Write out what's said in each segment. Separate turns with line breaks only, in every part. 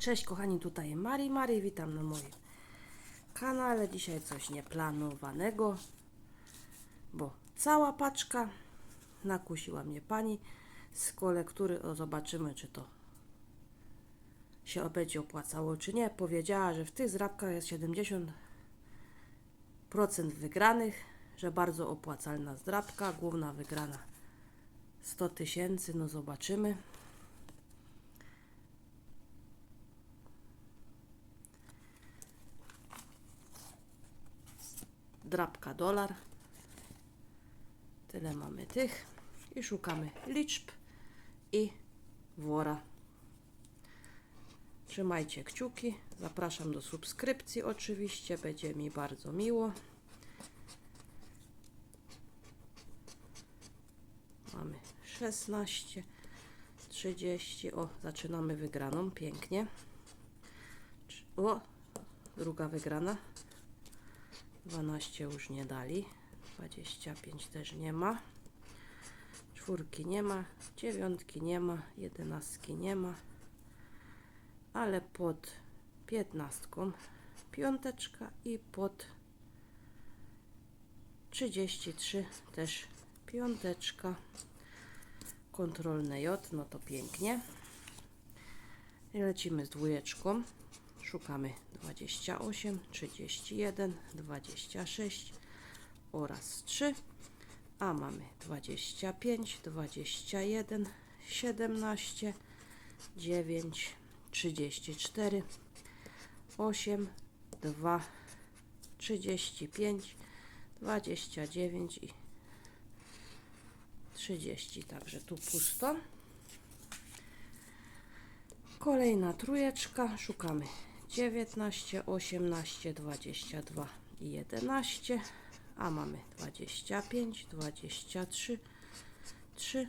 Cześć kochani, tutaj Mari Mari, witam na moim kanale. Dzisiaj coś nieplanowanego, bo cała paczka nakusiła mnie pani z kolektury. O, zobaczymy, czy to się będzie opłacało, czy nie. Powiedziała, że w tych zrabkach jest 70% wygranych, że bardzo opłacalna zdrabka, główna wygrana 100 tysięcy, no zobaczymy. Drapka dolar. Tyle mamy tych. I szukamy liczb i wora. Trzymajcie kciuki. Zapraszam do subskrypcji oczywiście. Będzie mi bardzo miło. Mamy 16, 30. O, zaczynamy wygraną. Pięknie. O, druga wygrana. 12 już nie dali. 25 też nie ma. Czwórki nie ma. Dziewiątki nie ma. Jedenastki nie ma. Ale pod piętnastką piąteczka i pod 33 też piąteczka. Kontrolne J, no to pięknie. I lecimy z dwójeczką. Szukamy 28, 31, 26 oraz 3, a mamy 25, 21, 17, 9, 34, 8, 2, 35, 29 i 30. Także tu pusto. Kolejna trójeczka. Szukamy 19, 18, 22 i 11, a mamy 25, 23, 3,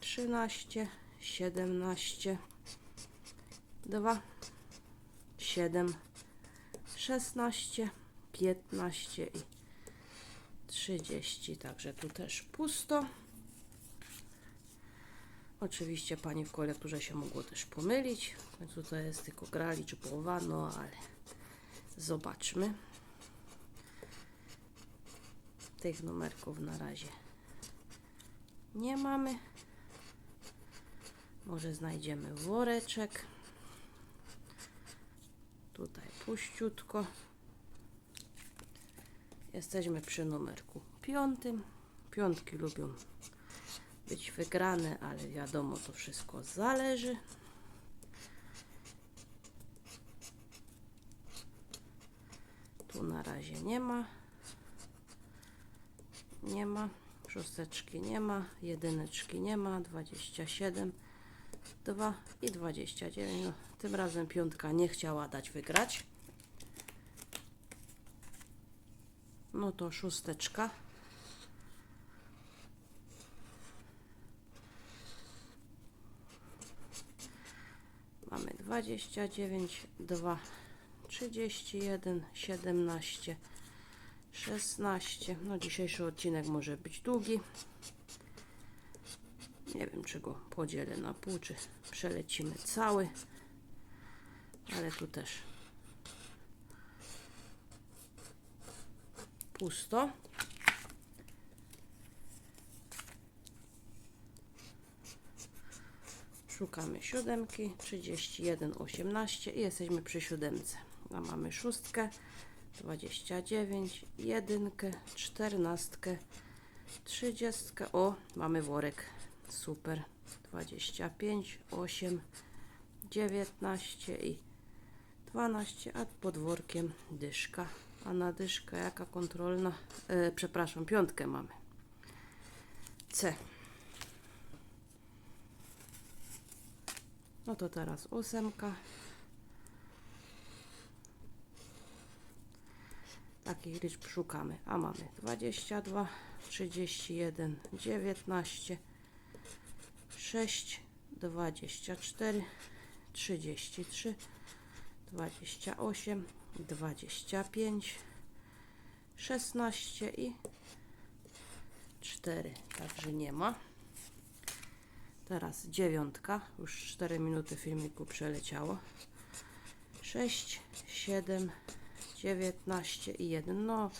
13, 17, 2, 7, 16, 15 i 30. Także tu też pusto. Oczywiście pani w kolekturze się mogło też pomylić. Końcu to jest tylko gra liczbowa, no ale zobaczmy. Tych numerków na razie nie mamy. Może znajdziemy woreczek. Tutaj puściutko. Jesteśmy przy numerku piątym. Piątki lubią być wygrane, ale wiadomo, to wszystko zależy. Tu na razie nie ma. Nie ma. Szósteczki nie ma. Jedyneczki nie ma. 27, 2 i 29. No, tym razem piątka nie chciała dać wygrać. No to szósteczka. Mamy 29, 2, 31, 17, 16. No dzisiejszy odcinek może być długi. Nie wiem, czy go podzielę na pół, czy przelecimy cały. Ale tu też pusto. Szukamy siódemki, 31, 18 i jesteśmy przy siódemce. A mamy szóstkę, 29, jedynkę, czternastkę, trzydziestkę. O, mamy worek. Super. 25, 8, 19 i 12, a pod workiem dyszka. A na dyszkę jaka kontrolna? E, przepraszam, piątkę mamy. C. No to teraz ósemka. Takich liczb szukamy. A mamy 22, 31, 19, 6, 24, 33, 28, 25, 16 i 4. Także nie ma. Teraz dziewiątka. Już 4 minuty filmiku przeleciało. 6, 7, 19 i 1. No,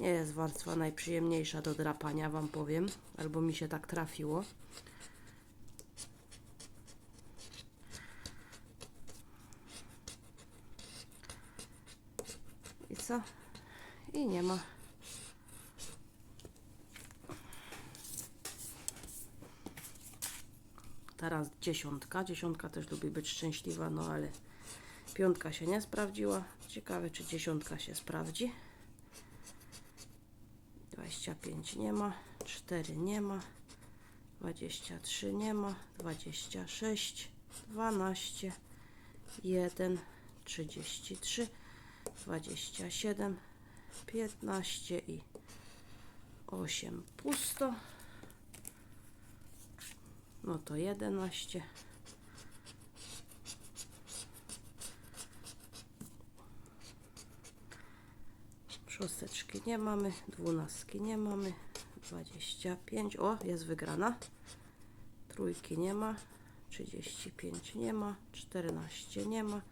nie jest warstwa najprzyjemniejsza do drapania, Wam powiem, albo mi się tak trafiło. I co? I nie ma. Teraz dziesiątka. Dziesiątka też lubi być szczęśliwa, no ale piątka się nie sprawdziła. Ciekawe, czy dziesiątka się sprawdzi. 25 nie ma, 4 nie ma, 23 nie ma, 26, 12, 1, 33, 27, 15 i 8 pusto. No to 11. Szósteczki nie mamy, dwunastki nie mamy, 25, o jest wygrana, trójki nie ma, 35 nie ma, 14 nie ma,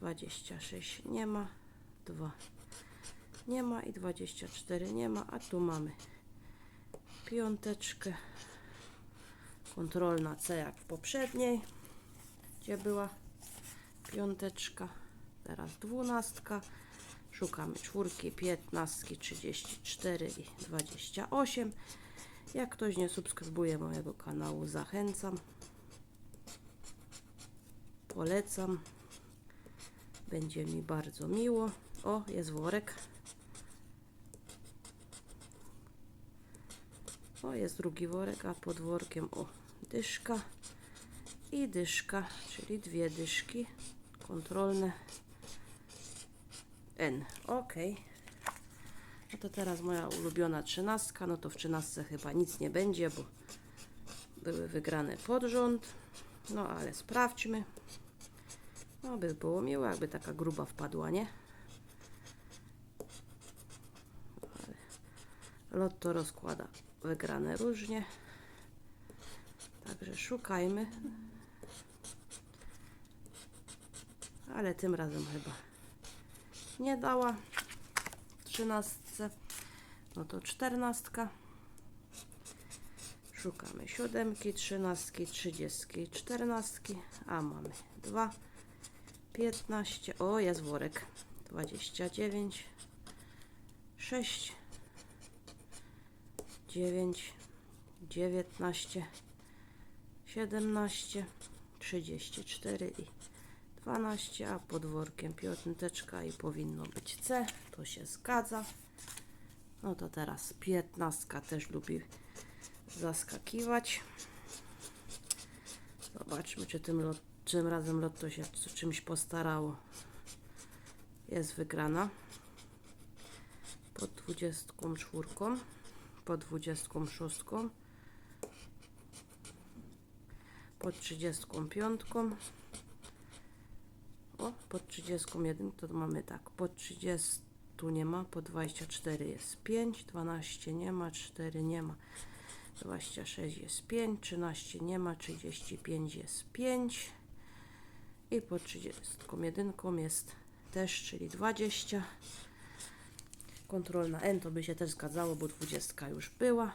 26 nie ma, 2 nie ma i 24 nie ma, a tu mamy piąteczkę, kontrolna C jak w poprzedniej, gdzie była piąteczka, teraz dwunastka, szukamy czwórki, piętnastki, 34 i 28. Jak ktoś nie subskrybuje mojego kanału, zachęcam, polecam, będzie mi bardzo miło. O, jest worek. O, jest drugi worek, a pod workiem o, dyszka i dyszka, czyli dwie dyszki kontrolne N. Ok. No to teraz moja ulubiona trzynastka. No to w trzynastce chyba nic nie będzie, bo były wygrane pod rząd. No ale sprawdźmy. No by było miło, jakby taka gruba wpadła, nie? Lotto rozkłada wygrane różnie. Także szukajmy. Ale tym razem chyba nie dała trzynastce. No to czternastka. Szukamy siódemki, trzynastki, trzydziestki, czternastki, a mamy dwa, piętnaście, o jest worek, dwadzieścia dziewięć, sześć, dziewięć, dziewiętnaście, siedemnaście, trzydzieści cztery i 12, a pod workiem piąteczka i powinno być C. To się zgadza. No to teraz 15 też lubi zaskakiwać. Zobaczmy, czy tym, lot, tym razem lotto się czymś postarało. Jest wygrana. Pod 24, pod 26, pod 35. O, pod 31 to mamy tak, pod 30 tu nie ma, po 24 jest 5, 12 nie ma, 4 nie ma, 26 jest 5, 13 nie ma, 35 jest 5 i po 31 jest też, czyli 20. Kontrolna N to by się też zgadzało, bo 20 już była.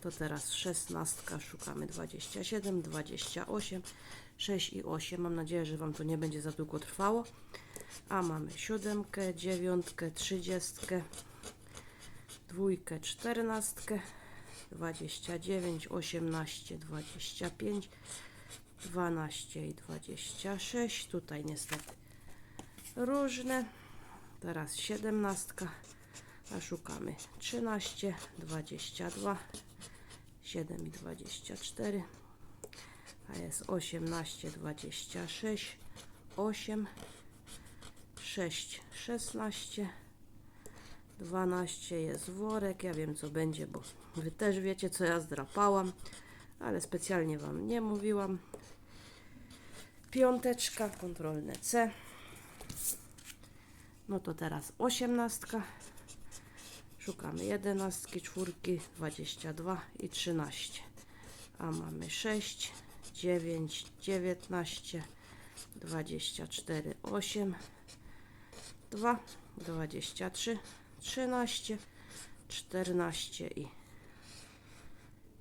To teraz 16, szukamy 27, 28, 6 i 8. Mam nadzieję, że Wam to nie będzie za długo trwało. A mamy siódemkę, dziewiątkę, trzydziestkę, dwójkę, czternastkę, 29, 18, 25, 12 i 26. Tutaj niestety różne. Teraz 17, a szukamy 13, 22, 7 i 24, a jest 18, 26, 8, 6, 16, 12 jest worek. Ja wiem co będzie, bo Wy też wiecie co ja zdrapałam, ale specjalnie Wam nie mówiłam. Piąteczka, kontrolne C. No to teraz osiemnastka. Szukamy jedenastki, czwórki, 22 i 13. A mamy 6, 9, 19, 24, 8, 22, 23, 13, 14 i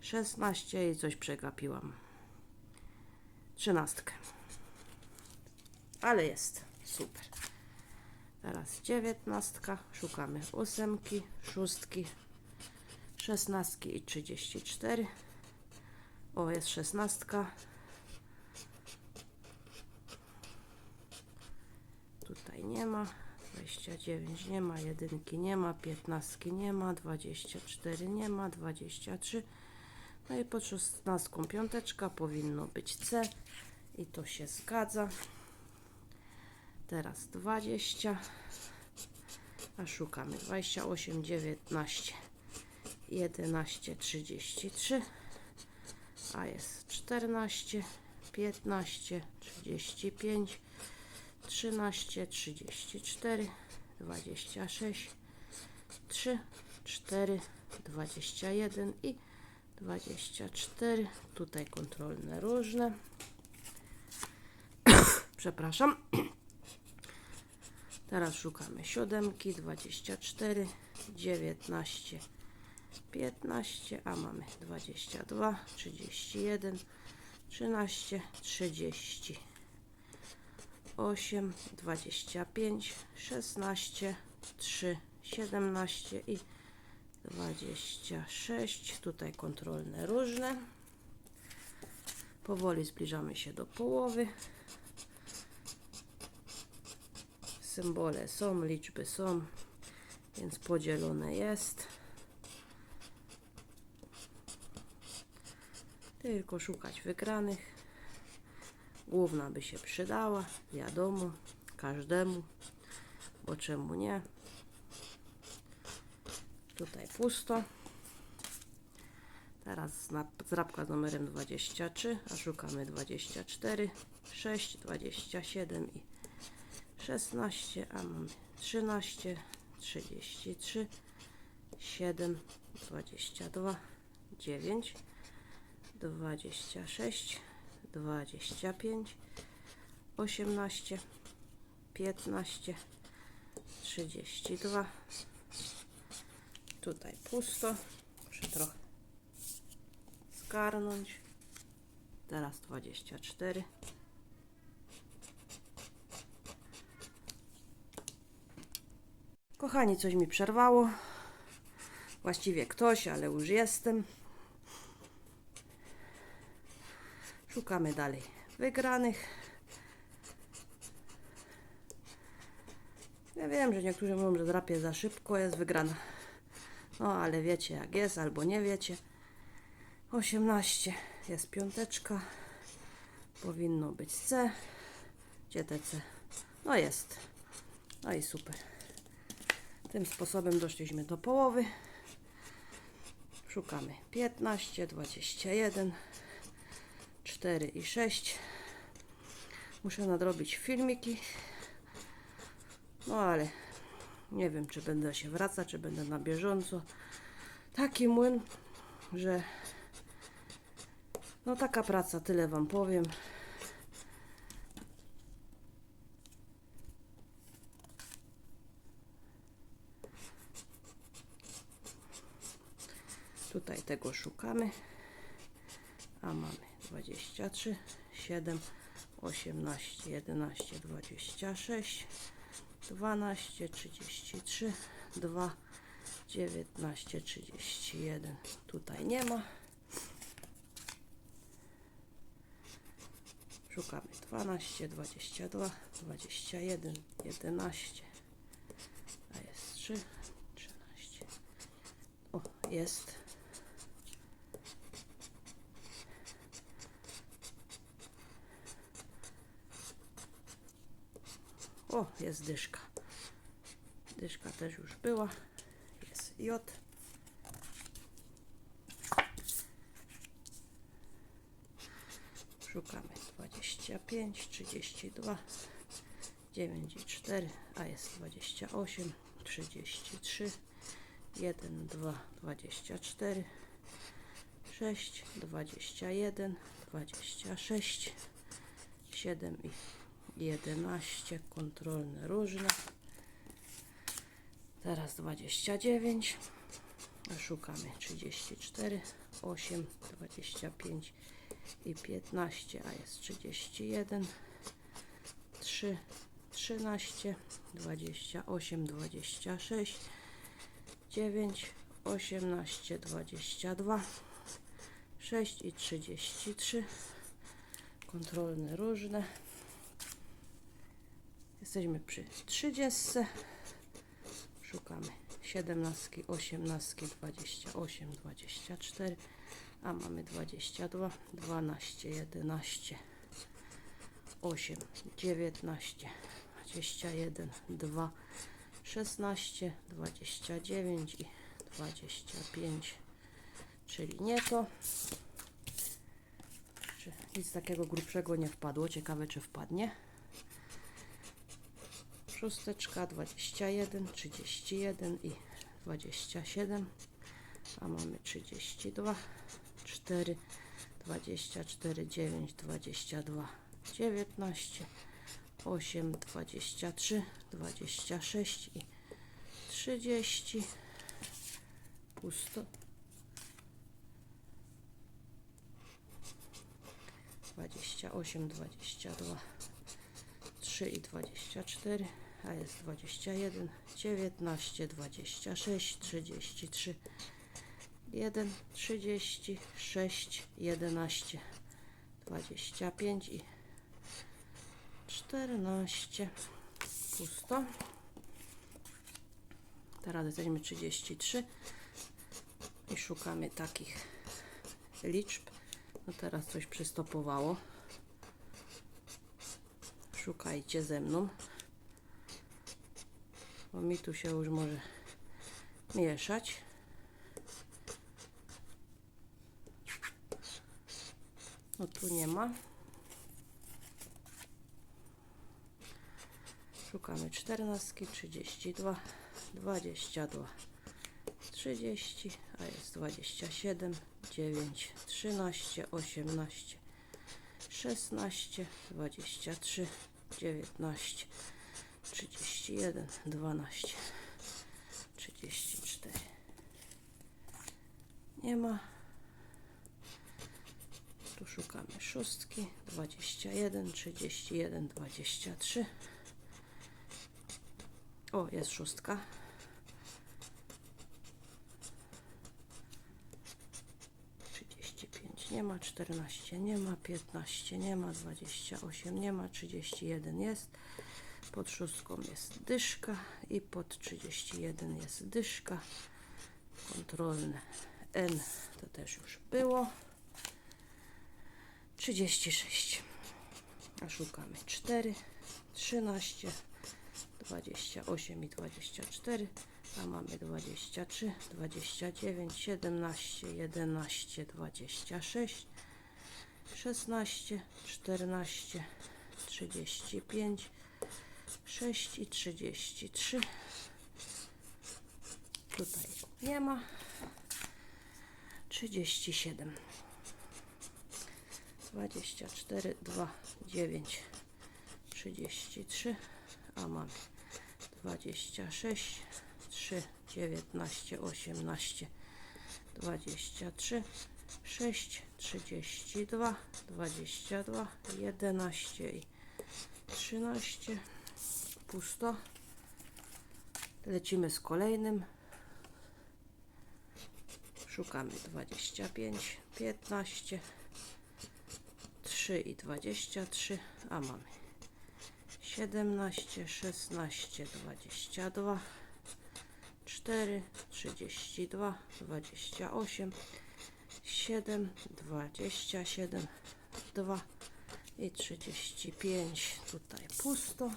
16 i coś przegapiłam. Trzynastkę. Ale jest. Super. Teraz dziewiętnastka. Szukamy ósemki, szóstki, szesnastki i 34. O, jest szesnastka. Tutaj nie ma. 29 nie ma, jedynki nie ma, 15 nie ma, 24 nie ma, 23. No i pod 16 piąteczka powinno być C i to się zgadza. Teraz 20, a szukamy 28, 19, 11, 33, a jest 14, 15, 35, 13, 34, 26, 3, 4, 21 i 24. Tutaj kontrolne różne. Przepraszam. Teraz szukamy siódemki, 24, 19, 15, a mamy 22, 31, 13, 30. 8, 25, 16, 3, 17 i 26. Tutaj kontrolne różne. Powoli zbliżamy się do połowy. Symbole są, liczby są, więc podzielone jest. Tylko szukać wygranych. Główna by się przydała, wiadomo, każdemu, bo czemu nie. Tutaj pusto. Teraz zrabka z numerem 23, a szukamy 24, 6, 27 i 16, a mamy 13, 33, 7, 22, 9, 26, 25, 18, 15, 32. Tutaj pusto. Muszę trochę zgarnąć. Teraz 24. Kochani, coś mi przerwało. Właściwie ktoś, ale już jestem. Szukamy dalej wygranych. Ja wiem, że niektórzy mówią, że drapie za szybko jest wygrana. No, ale wiecie jak jest, albo nie wiecie. 18 jest piąteczka. Powinno być C. Gdzie te C? No jest. No i super. Tym sposobem doszliśmy do połowy. Szukamy 15, 21, 4 i 6. Muszę nadrobić filmiki. No ale nie wiem, czy będę się wracać, czy będę na bieżąco. Taki młyn, że no taka praca, tyle Wam powiem. Tutaj tego szukamy. A mamy 23, 7, 18, 11, 26, 12, 33, 2, 19, 31. Tutaj nie ma. Szukamy 12, 22, 21, 11. A jest 3, 13. O, jest. O, jest dyszka. Dyszka też już była. Jest J. Szukamy 25, 32, 9 i 4, a jest 28, 33, 1, 2, 24, 6, 21, 26, 7 i 11 kontrolne różne. Teraz 29. Szukamy 34, 8, 25 i 15, a jest 31, 3, 13, 28, 26, 9, 18, 22, 6 i 33. Kontrolne różne. Jesteśmy przy 30. Szukamy 17, 18, 28, 24, a mamy 22, 12, 11, 8, 19, 21, 2, 16, 29 i 25, czyli nie to. Nic takiego grubszego nie wpadło. Ciekawe, czy wpadnie. Szósteczka 21, 31 i 27, a mamy 32, 4, 24, 9, 22, 19, 8, 23, 26 i 30. Pusto. 28, 22, 3 i 24, a jest 21, 19, 26, 33, 1, 36, 11, 25 i 14. Pusto. Teraz jesteśmy 33 i szukamy takich liczb. No teraz coś przystopowało. Szukajcie ze mną. Bo mi tu się już może mieszać. No tu nie ma. Szukamy 14, 32, 22, 30, a jest 27, 9, 13, 18, 16, 23, 19, 31, 12, 34. Nie ma. Tu szukamy szóstki. 21, 31, 23. O, jest szóstka. Nie ma, czternaście nie ma, piętnaście nie ma, dwadzieścia osiem nie ma, trzydzieści jeden jest. Pod szóstką jest dyszka i pod 31 jest dyszka. Kontrolne N to też już było. 36. A szukamy 4, 13, 28 i 24. A mamy 23, 29, 17, 11, 26, 16, 14, 35, 6 i 33. Tutaj nie ma. 37. 24, 2, 9, 33, a mamy 26, 3, 19, 18, 23, 6, 32, 22, 11 i 13 pusto. Lecimy z kolejnym. Szukamy 25, 15, 3 i 23, a mamy 17, 16, 22, 4, 32, 28, 7, 27, 2 i 35. Tutaj pusto.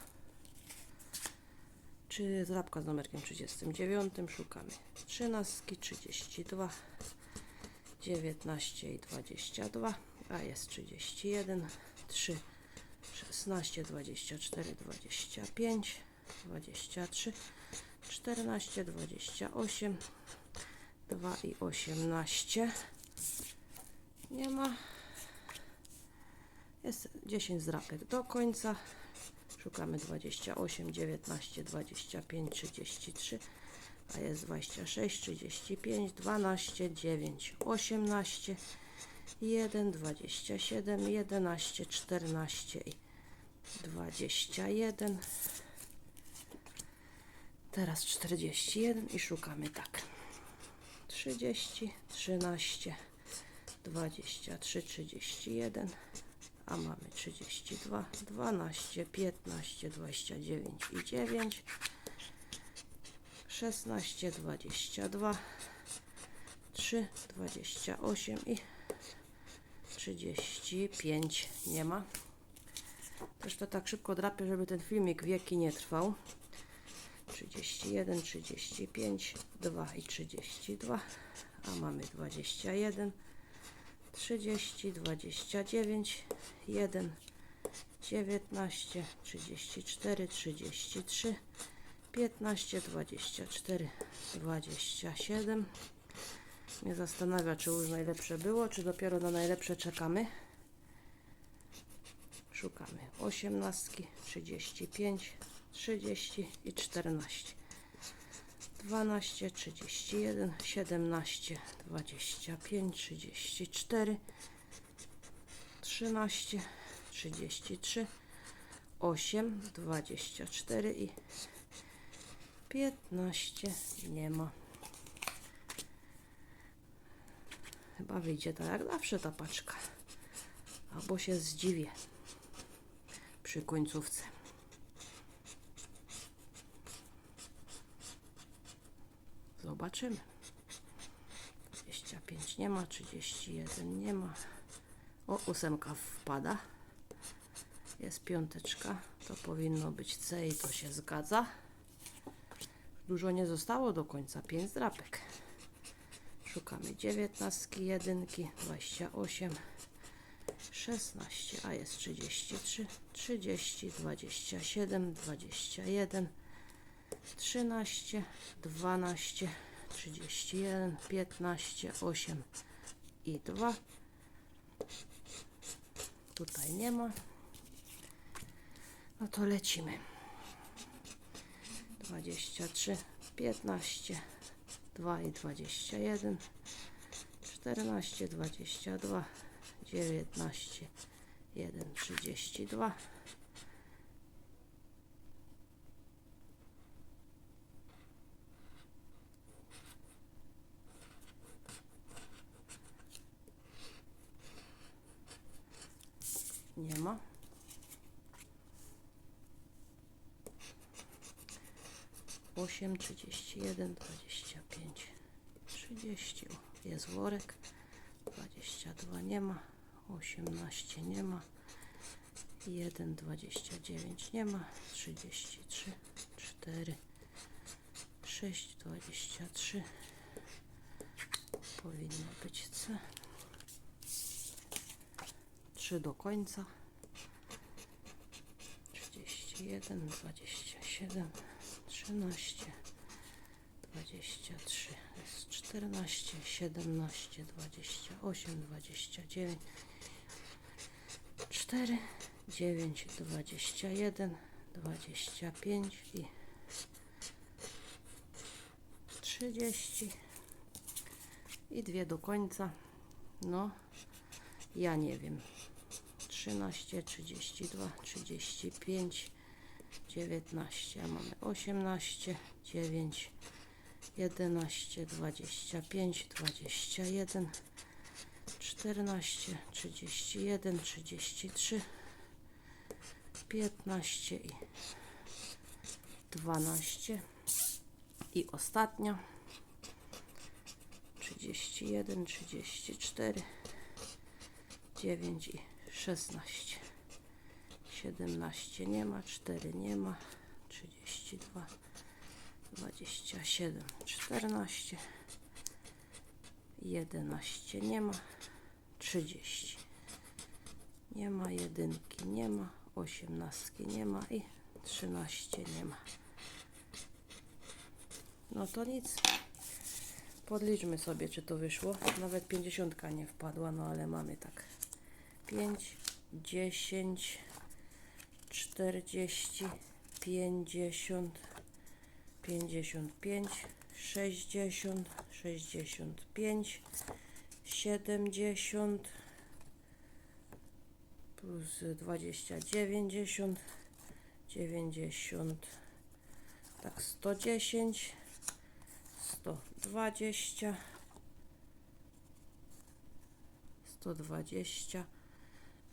Czy zrabka z numerkiem 39? Szukamy 13, 32, 19 i 22, a jest 31, 3, 16, 24, 25, 23, 14, 28, 2 i 18. Nie ma. Jest 10 zrapek do końca. Szukamy 28, 19, 25, 33, a jest 26, 35, 12, 9, 18, 1, 27, 11, 14 i 21. Teraz 41 i szukamy tak. 30, 13, 23, 31, a mamy 32, 12, 15, 29 i 9, 16, 22, 3, 28 i 35 nie ma. Też to tak szybko drapię, żeby ten filmik wieki nie trwał. 31, 35, 2 i 32, a mamy 21, 30, 29, 1, 19, 34, 33, 15, 24, 27. Mnie zastanawia, czy już najlepsze było, czy dopiero na najlepsze czekamy. Szukamy 18, 35, 30 i 14. 12, 31, 17, 25, 34, 13, 33, 8, 24 i 15 nie ma. Chyba wyjdzie tak jak zawsze ta paczka. Albo się zdziwię przy końcówce. Zobaczymy. 25 nie ma, 31 nie ma. O, ósemka wpada. Jest piąteczka. To powinno być C i to się zgadza. Dużo nie zostało do końca. 5 drapek. Szukamy 19, jedynki, 28, 16, a jest 33, 30, 27, 21, 13, 12, 31, 15, 8 i 2. Tutaj nie ma. No to lecimy. 23, 15, 2 i 21, 14, 22, 19, 1, 32. 8, 31, 25, 30. Jest worek. 22 nie ma. 18 nie ma. 1, 29 nie ma. 33, 4, 6, 23. Powinno być C. 3 do końca. 31, 27, 13, 23, jest 14, 17, 28, 29, 4, 9, 21, 25 i 30 i dwie do końca. No, ja nie wiem. 13, 32, 35, 19, a mamy 18, 9, 11, 25, 21, 14, 31, 33, 15 i 12 i ostatnia 31, 34, 9 i 16. 17 nie ma, 4 nie ma, 32, 27, 14, 11 nie ma, 30. Nie ma, jedynki nie ma, 18 nie ma i 13 nie ma. No to nic. Podliczmy sobie, czy to wyszło. Nawet 50 nie wpadła, no ale mamy tak. 5, 10, 40, 50, 55, sześćdziesiąt, sześćdziesiąt pięć, siedemdziesiąt plus dwadzieścia dziewięćdziesiąt, dziewięćdziesiąt, tak sto dziesięć, sto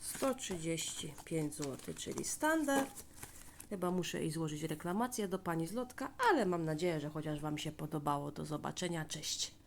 dwadzieścia, sto dwadzieścia, sto trzydzieści pięć zł, czyli standard. Chyba muszę i złożyć reklamację do pani z lotka, ale mam nadzieję, że chociaż Wam się podobało. Do zobaczenia, cześć.